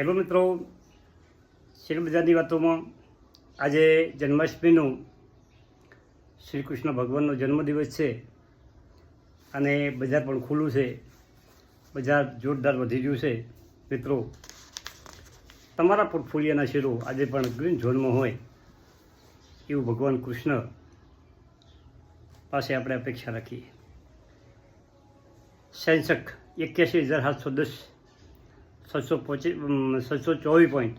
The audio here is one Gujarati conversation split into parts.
હેલો મિત્રો શેરબજારની વાતોમાં આજે જન્માષ્ટમીનું શ્રી કૃષ્ણ ભગવાનનો જન્મદિવસ છે અને બજાર પણ ખુલ્લું છે. બજાર જોરદાર વધી ગયું છે. મિત્રો, તમારા પોર્ટફોલિયોના શેરો આજે પણ ગ્રીન ઝોનમાં હોય એવું ભગવાન કૃષ્ણ પાસે આપણે અપેક્ષા રાખીએ. સેન્સક એક્યાસી હજાર સાતસો દસ છસો પચીસ છસો ચોવીસ પોઈન્ટ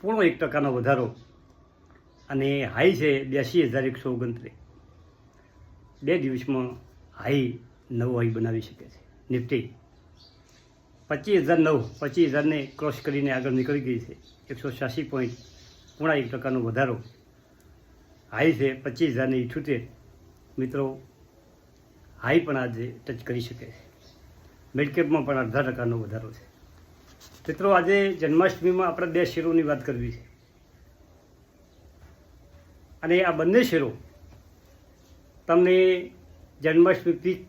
પૂર્ણ એક ટકાનો વધારો. અને હાઈ છે બ્યાસી હજાર એકસો ઓગણત્રીસ. બે દિવસમાં હાઈ નવો હાઈ બનાવી શકે છે. નિફ્ટી પચીસ હજાર નવ, પચીસ હજારને ક્રોસ કરીને આગળ નીકળી ગઈ છે. એકસો છ્યાસી પોઈન્ટ પૂણા એક ટકાનો વધારો. હાઈ છે પચીસ હજારને ઇઠ્યોતેર મિત્રો, હાઈ પણ આજે ટચ કરી શકે છે. મિડકેપમાં પણ અડધા ટકાનો વધારો છે. મિત્રો, આજે જન્માષ્ટમીમાં આપણે બે શેરોની વાત કરવી છે. અને આ બંને શેરો તમને જન્માષ્ટમી પીક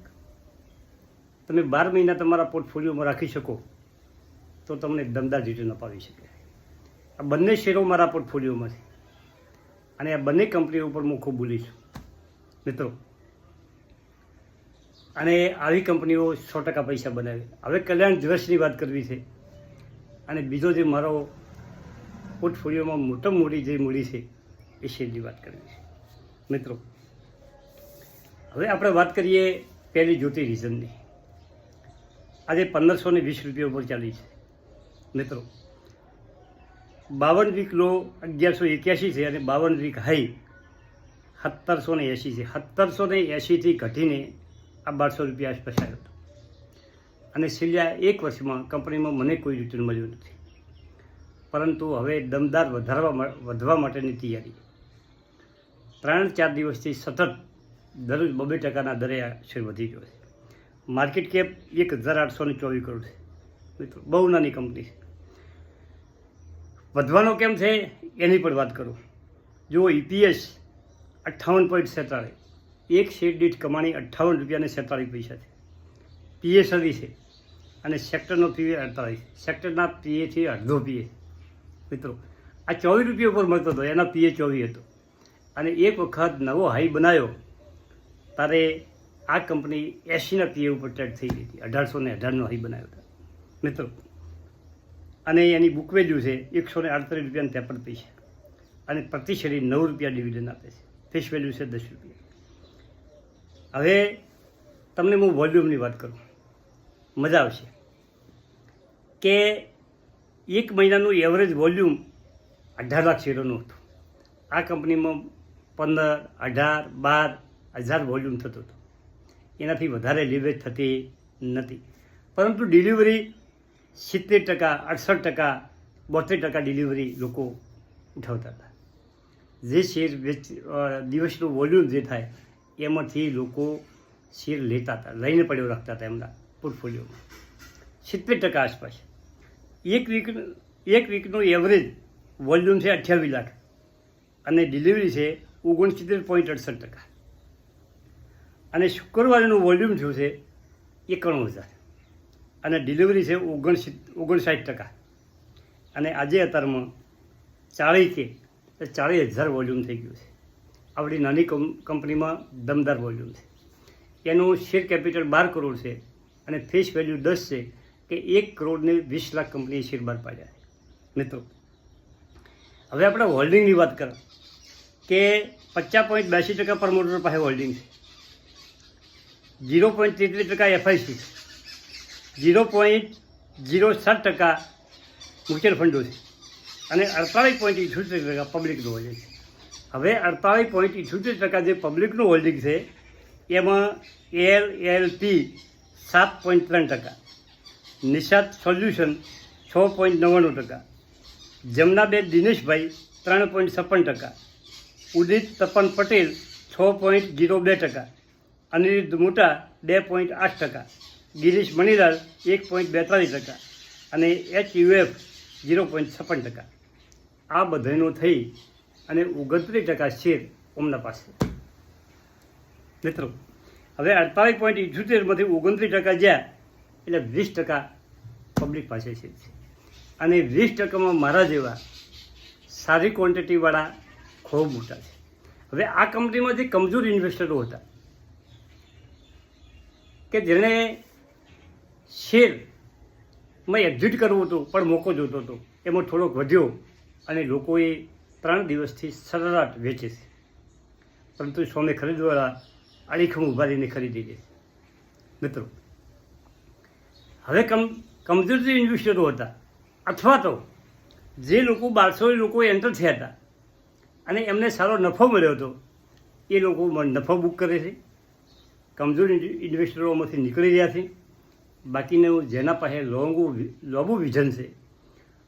તમે બાર મહિના તમારા પોર્ટફોલિયોમાં રાખી શકો તો તમને દમદાર રિટર્ન અપાવી શકે. આ બંને શેરો મારા પોર્ટફોલિયોમાં છે. અને આ બંને કંપનીઓ ઉપર હું ખૂબ બોલીશ. મિત્રો અને આવી કંપનીઓ સો ટકા પૈસા બનાવે. હવે કલ્યાણ જ્વેલ્સની વાત કરવી છે. અને બીજો જે મારો પોર્ટફોલિયોમાં મોટા મૂડી જે મૂડી છે, એ શેરની વાત કરવી છે. મિત્રો, હવે આપણે વાત કરીએ પહેલી જ્યોતિ રીઝનની આજે પંદરસો ને વીસ રૂપિયા ઉપર ચાલી છે. મિત્રો બાવન વીક લો અગિયારસો એક્યાસી છે અને બાવન વીક હાઈ સત્તરસો ને એંશી છે. સત્તરસો ને એંશીથી ઘટીને આ બારસો રૂપિયા આસપાસ આવ્યો હતો. અને છેલ્લા એક વર્ષમાં કંપનીમાં મને કોઈ રિટર્ન મળ્યું નથી. પરંતુ હવે દમદાર વધારવા વધવા માટેની તૈયારી. ત્રણ ચાર દિવસથી સતત દરરોજ બબે ટકાના દરે આ શેર વધી ગયો છે. માર્કેટ કેપ એક હજાર આઠસો ને ચોવીસ કરોડ છે. મિત્રો, બહુ નાની કંપની છે. વધવાનો કેમ છે? એની પણ વાત કરું. જુઓ ઈપીએસ અઠ્ઠાવન પોઈન્ટ સેતાળીસ એક શેર દીઠ કમાણી અઠ્ઠાવન રૂપિયા અને સેતાળીસ પૈસા છે. પીએ સદી છે અને સેક્ટરનો પીએ અડતાળીસ સેક્ટરના પીએથી અડધો પીએ મિત્રો, આ ચોવીસ રૂપિયા ઉપર મળતો હતો, એના પીએ ચોવીસ હતો. અને એક વખત નવો હાઈ બનાવ્યો, ત્યારે આ કંપની એંશીના પીએ ઉપર ટ્રેડ થઈ ગઈ હતી. અઢારસો ને અઢારનો હાઈ બનાવ્યો હતો. મિત્રો, અને એની બુક વેલ્યુ છે એકસો ને આડત્રીસ રૂપિયા ત્રેપન પૈસા. અને પ્રતિ શેરી નવ રૂપિયા ડિવિડન્ડ આપે છે. ફેસ વેલ્યુ છે દસ રૂપિયા. હવે તમને હું વોલ્યુમની વાત કરું. મજા આવશે. કે એક મહિનાનું એવરેજ વોલ્યુમ અઢાર લાખ શેરોનું હતું. આ કંપનીમાં પંદર, અઢાર, બાર હજાર વોલ્યુમ થતું હતું. એનાથી વધારે લીવેજ થતી નથી. પરંતુ ડિલિવરી સિત્તેર ટકા, અડસઠ ટકા, બોતેર ટકા ડિલિવરી લોકો ઉઠાવતા હતા. જે શેર વેચ દિવસનું વોલ્યુમ જે થાય એમાંથી લોકો શેર લેતા હતા, લઈને પડ્યો રાખતા હતા એમના પોર્ટફોલિયોમાં સિત્તેર ટકા આસપાસ. એક વીક એક વીકનું એવરેજ વોલ્યુમ છે અઠ્યાવીસ લાખ. અને ડિલિવરી છે ઓગણસિત્તેર પોઈન્ટ અડસઠ ટકા. અને શુક્રવારનું વોલ્યુમ થયું છે એકાણું હજાર. અને ડિલિવરી છે ઓગણસિત્ ઓગણસાઠ ટકા. અને આજે અત્યારમાં ચાળીસ કે ચાળીસ હજાર વોલ્યુમ થઈ ગયું છે. આવડી નાની કંપનીમાં દમદાર વોલ્યુમ છે. એનું શેર કેપિટલ બાર કરોડ છે અને ફેસ વેલ્યુ દસ છે કે એક કરોડને વીસ લાખ કંપનીએ શેર બહાર પાડ્યા છે. મિત્રો, હવે આપણે હોલ્ડિંગની વાત કરો, કે પચાસ પોઈન્ટ બ્યાસી ટકા પ્રમોટર પાસે હોલ્ડિંગ છે. ઝીરો પોઈન્ટ તેત્રીસ ટકા એફઆઈસી ઝીરો પોઈન્ટ ઝીરો સાત ટકા મ્યુચ્યુઅલ ફંડો છે. અને અડતાળીસ પોઈન્ટ ઇઠ્યોતેર ટકા પબ્લિકનું હોલ્ડિંગ છે. હવે અડતાળીસ પોઈન્ટ ઇઠ્યોતેર ટકા જે પબ્લિકનું હોલ્ડિંગ છે, એમાં એલ એલ પી સાત પોઈન્ટ ત્રણ ટકા. નિષાદ સોલ્યુશન છ પોઈન્ટ નવ્વાણું ટકા. જમનાબેન દિનેશભાઈ ત્રણ પોઈન્ટ છપ્પન ટકા. ઉદિત તપન પટેલ છ પોઈન્ટ જીરો બે ટકા. અનિરુદ્ધ મોટા બે પોઈન્ટ આઠ ટકા. ગિરીશ મણિલાલ એક પોઈન્ટ બેતાલીસ ટકા. અને એચ યુએફ ઝીરો પોઈન્ટ છપ્પન ટકા. આ બધાનો થઈ અને ઓગણત્રીસ ટકા શેર ઓમના પાસે. મિત્રો, હવે અડતાલીસ પોઈન્ટ ઇઠ્યોતેરમાંથી ઓગણત્રીસ ટકા જ્યાં, એટલે વીસ ટકા પબ્લિક પાસે છે. અને વીસ ટકામાં મારા જેવા સારી ક્વોન્ટિટીવાળા ખૂબ મોટા છે. હવે આ કંપનીમાં જે કમજોર ઇન્વેસ્ટરો હતા. કે જેણે શેરમાં એક્ઝિટ કરવું હતું, પણ મોકો જોતો હતો. એમાં થોડોક વધ્યો અને લોકોએ ત્રણ દિવસથી સરેરાટ વેચે છે. પરંતુ સ્વામી ખરીદવાળા અડીખમ ઊભા રહીને ખરીદી લે મિત્રો, હવે કમ કમજોરથી ઇન્વેસ્ટરો હતા. અથવા તો જે લોકો બારસો લોકો એન્ટર થયા હતા અને એમને સારો નફો મળ્યો હતો, એ લોકો નફો બુક કરે છે. કમજોર ઇન્વેસ્ટરોમાંથી નીકળી રહ્યા છે. બાકીનું જેના પાસે લોંગુ, લોબુ વિઝન છે,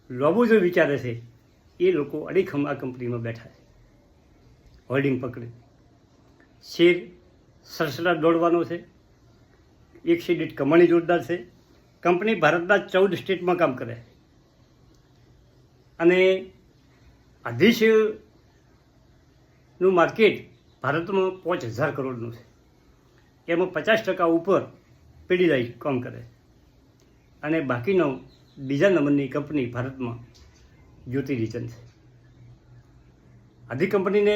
લોબુ જો વિચારે છે એ લોકો અડીખમ આ કંપનીમાં બેઠા છે. હોલ્ડિંગ પકડી. શેર સરસરા દોડવાનો છે. એક દીઠ કમાણી જોરદાર છે. કંપની ભારતના ચૌદ સ્ટેટમાં કામ કરે અને અને શેરનું માર્કેટ ભારતમાં પાંચ હજાર કરોડનું છે. એમાં પચાસ ટકા ઉપર પીડીલાઈ કામ કરે અને બાકીનો બીજા નંબરની કંપની ભારતમાં જ્યોતિ રિચન છે આધી કંપનીને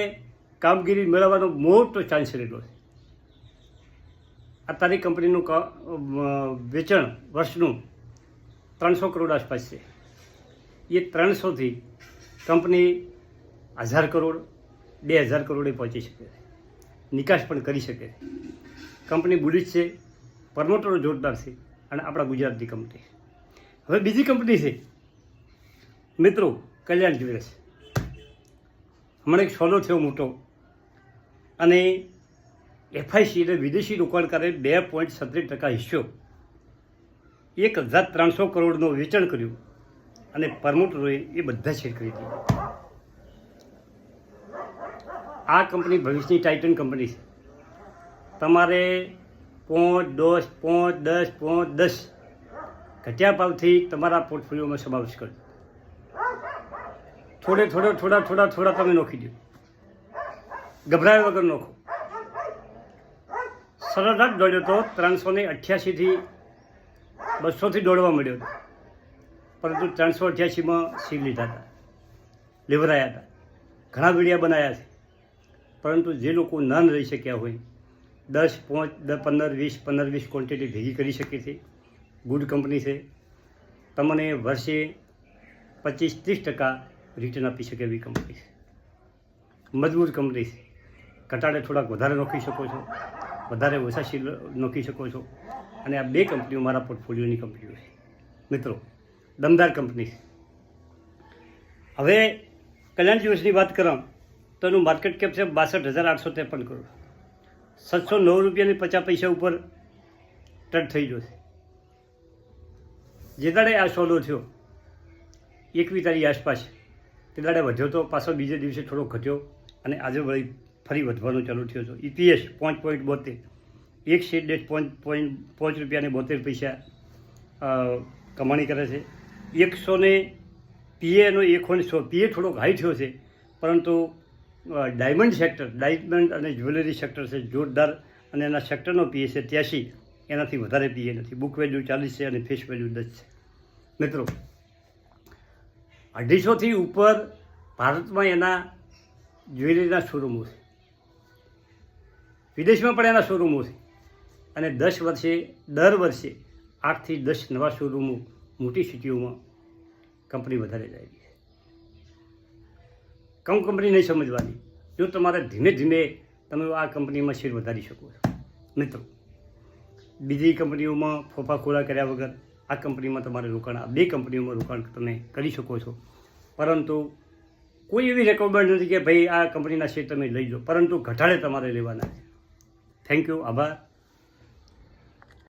કામગીરી મેળવવાનો મોટો ચાન્સ રહેલો છે. આ તારી કંપનીનું વેચાણ વર્ષનું ત્રણસો કરોડ આસપાસ છે. એ ત્રણસોથી કંપની હજાર કરોડ, બે હજાર કરોડે પહોંચી શકે છે. નિકાસ પણ કરી શકે કંપની બુલિશ છે, પ્રમોટરો જોરદાર છે અને આપણા ગુજરાતની કંપની. હવે બીજી કંપની છે મિત્રો, કલ્યાણ જ્વેલર્સ હમણાં એક સોદો થયો મોટો. અને એફઆઈસી એટલે વિદેશી રોકાણકારે બે પોઈન્ટ સત્રીસ ટકા હિસ્સો. એક હજાર ત્રણસો કરોડનું વેચાણ કર્યું. અને પ્રમોટરોએ એ બધા શેર ખરીદી આ કંપની ભવિષ્યની ટાઇટન કંપની છે. તમારે પોંચ, દસ, પાંચ, દસ, પોંચ, દસ. ઘટ્યા ભાવથી તમારા પોર્ટફોલિયોમાં સમાવેશ કરજો થોડે થોડે, થોડા થોડા થોડા તમે નોખી દો. ગભરાયા વગર નોખો. સરળ જ દોડ્યો તો ત્રણસો ને અઠ્યાસીથી બસોથી દોડવા મળ્યો હતો. પરંતુ ત્રણસો અઠ્યાસીમાં સીલ લીધા હતા. લેવરાયા હતા. ઘણા વીડિયા બનાવ્યા છે. પરંતુ જે લોકો ન રહી શક્યા હોય, દસ પાંચ, દસ પંદર, વીસ પંદર, વીસ ક્વોન્ટિટી ભેગી કરી શકે છે. ગુડ કંપની છે. તમને વર્ષે પચીસ, ત્રીસ ટકા રિટર્ન આપી શકે એવી કંપની છે મજબૂત કંપની છે ઘટાડે થોડાક વધારે નોખી શકો છો. વધારે ઓછા શીલ નોખી શકો છો. અને આ બે કંપનીઓ મારા પોર્ટફોલિયોની કંપનીઓ છે મિત્રો, દમદાર કંપની છે હવે કલ્યાણ દિવસની વાત કਰਾਂ તો એનું માર્કેટ કેપ છે બાસઠ હજાર આઠસો ત્રેપન કરોડ. સાતસો નવ રૂપિયાની પચાસ પૈસા ઉપર ટચ થઈ જશે જે દાડે આ સોલો થયો એકવી તારીખ આસપાસ તે દાડે વધ્યો તો પાછો બીજે દિવસે થોડો ઘટ્યો અને આજે વળી ફરી વધવાનું ચાલુ થયો હતો ઈપીએસ પાંચ પોઈન્ટ બોતેર. એક શેર દીઠ પાંચ પોઈન્ટ પાંચ રૂપિયાને બોતેર પૈસા કમાણી કરે છે. એકસો ને પીએનો એકસો ને સો પીએ થોડોક હાઈ થયો છે, પરંતુ ડાયમંડ સેક્ટર ડાયમંડ અને જ્વેલરી સેક્ટર છે, જોરદાર અને એના સેક્ટરનો પીએ છે ત્યાંસી એનાથી વધારે પીએ નથી. બુક વેલ્યુ ચાલીસ છે અને ફેસ વેલ્યુ દસ છે. મિત્રો અઢીસોથી ઉપર ભારતમાં એના જ્વેલરીના શોરૂમો છે. વિદેશમાં પણ એના શોરૂમો છે. અને દસ વર્ષે, દર વર્ષે આઠથી દસ નવા શોરૂમો મોટી સિટીઓમાં કંપની વધારે જાય છે. કમ કંપની નહીં સમજવાની. જો તમારે ધીમે ધીમે તમે આ કંપનીમાં શેર વધારી શકો છો. મિત્રો, બીજી કંપનીઓમાં ફોફા ખોળા કર્યા વગર આ કંપનીમાં તમારે રોકાણ, આ બે કંપનીઓમાં રોકાણ તમે કરી શકો છો. પરંતુ કોઈ એવી રેકમેન્ડ નથી કે ભાઈ આ કંપનીના શેર તમે લઈ લો, પરંતુ ઘટાડે તમારે લેવાના છે. થેન્ક યુ આભાર.